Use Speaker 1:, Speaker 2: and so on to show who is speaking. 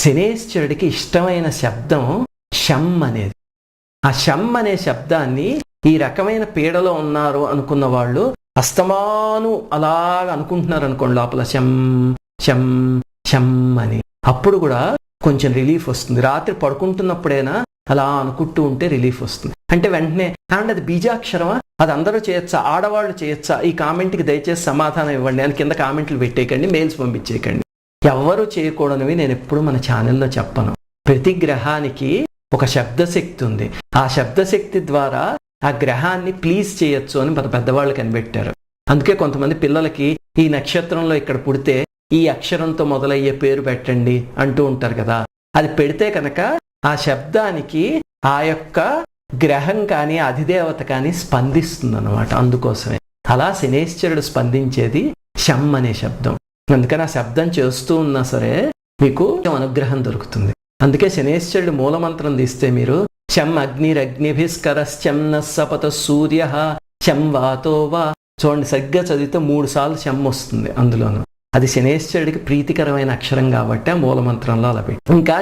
Speaker 1: శనేశ్వరుడికి ఇష్టమైన శబ్దం షమ్ అనేది. ఆ షమ్ అనే శబ్దాన్ని ఈ రకమైన పీడలో ఉన్నారు అనుకున్న వాళ్ళు అస్తమాను అలాగ అనుకుంటున్నారు అనుకోండి లోపల శం శం శం అని. అప్పుడు కూడా కొంచెం రిలీఫ్ వస్తుంది. రాత్రి పడుకుంటున్నప్పుడైనా అలా అనుకుంటూ ఉంటే రిలీఫ్ వస్తుంది. అంటే వెంటనే అండ్ అది బీజాక్షరమా? అది అందరూ చేయొచ్చా? ఆడవాళ్ళు చేయొచ్చా? ఈ కామెంట్కి దయచేసి సమాధానం ఇవ్వండి. అని కింద కామెంట్లు పెట్టేయకండి మెయిల్స్ పంపించేయకండి. ఎవ్వరూ చేయకూడనివి నేను ఎప్పుడు మన ఛానల్లో చెప్పను. ప్రతి గ్రహానికి ఒక శబ్దశక్తి ఉంది. ఆ శబ్దశక్తి ద్వారా ఆ గ్రహాన్ని ప్లీజ్ చేయొచ్చు అని మన పెద్దవాళ్ళు కనిపెట్టారు. అందుకే కొంతమంది పిల్లలకి ఈ నక్షత్రంలో ఇక్కడ పుడితే ఈ అక్షరంతో మొదలయ్యే పేరు పెట్టండి అంటూ ఉంటారు కదా. అది పెడితే కనుక ఆ శబ్దానికి ఆ యొక్క గ్రహం కానీ అధిదేవత కానీ స్పందిస్తుంది అనమాట అందుకోసమే. అలా శనేశ్వరుడు స్పందించేది శమ్ అనే శబ్దం. అందుకని ఆ శబ్దం చేస్తూ ఉన్నా సరే మీకు అనుగ్రహం దొరుకుతుంది. అందుకే శనేశ్వరుడు మూలమంత్రం తీస్తే మీరు శం అగ్నిరగ్నిభిస్కరశ్చం నస్సపత సూర్య శం వాతో వా చూడండి సరిగ్గా చదివితే మూడు సార్లు శం వస్తుంది అందులోనూ. అది శనేశ్వరుడికి ప్రీతికరమైన అక్షరం కాబట్టి ఆ మూలమంత్రంలో అలా పెట్టి ఇంకా